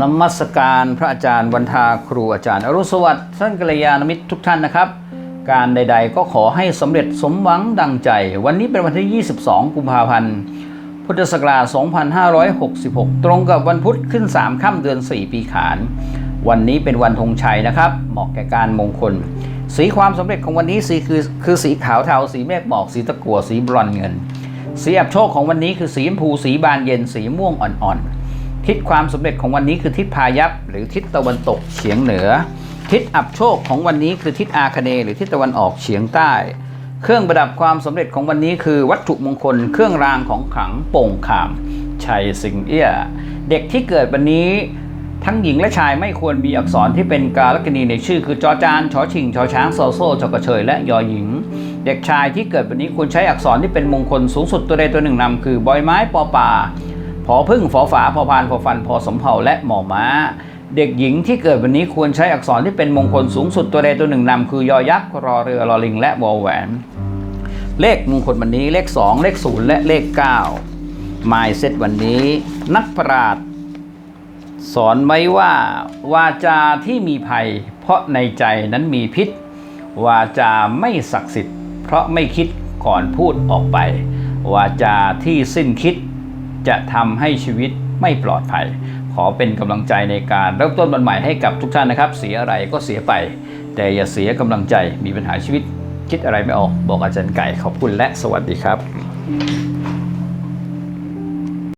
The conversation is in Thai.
นมัสการพระอาจารย์วันทาครูอาจารย์ อรุสวัสดิ์ท่านกัลยาณมิตรทุกท่านนะครับ การใด ๆ ก็ขอให้สำเร็จสมหวังดังใจ วันนี้เป็นวันที่ 22 กุมภาพันธ์ พุทธศักราช 2566 ตรงกับวันพุธขึ้น 3 ค่ำเดือน 4 ปีขาน วันนี้เป็นวันธงชัยนะครับ เหมาะแก่การมงคล สีความสำเร็จของวันนี้สีคือคือสีขาวเทา สีเมฆหมอก สีตะกั่วสีบรอนเงิน สีอับโชคของวันนี้คือสีชมพู สีบานเย็น สีม่วงอ่อนๆ ทิศความสำเร็จของวันนี้คือทิศพายัพหรือทิศตะวันตกเฉียงเหนือ ทิศอับโชคของวันนี้คือทิศอาคเนหรือทิศตะวันออกเฉียงใต้ เครื่องประดับความสำเร็จของวันนี้คือวัตถุมงคล เครื่องรางของขลังโป่งขามชัยสิงเอี้ย เด็กที่เกิดวันนี้ทั้งหญิงและชายไม่ควรมีอักษรที่เป็นกาลกณีในชื่อ คือจอจานชอชิงชอช้างโซโซจกระเชยและยอหญิง เด็กชายที่เกิดวันนี้ควรใช้อักษรที่เป็นมงคลสูงสุดตัวใดตัวหนึ่งนำคือบอยไม้ปอป่า พอพึ่งฝอฝาพอพานพอฟันพอสมเภาและหมอม้า เด็กหญิงที่เกิดวันนี้ควรใช้อักษรที่เป็นมงคลสูงสุดตัวใดตัวหนึ่งนำคือยอยักษ์รอเรือรอลิง และวอแหวน เลขมงคลวันนี้เลข 2 เลข 0 และเลข9หมายเซตวันนี้ นักปราชญ์สอนไว้ว่าวาจาที่มีภัย เพราะในใจนั้นมีพิษ วาจาไม่ศักดิ์สิทธิ์ เพราะไม่คิดก่อนพูดออกไป วาจาที่สิ้นคิด จะทำให้ชีวิตไม่ปลอดภัย ขอเป็นกำลังใจในการเริ่มต้นวันใหม่ให้กับทุกท่านนะครับ เสียอะไรก็เสียไป แต่อย่าเสียกำลังใจมีปัญหาชีวิตคิดอะไรไม่ออก บอกอาจารย์ไก่ขอบคุณและสวัสดีครับ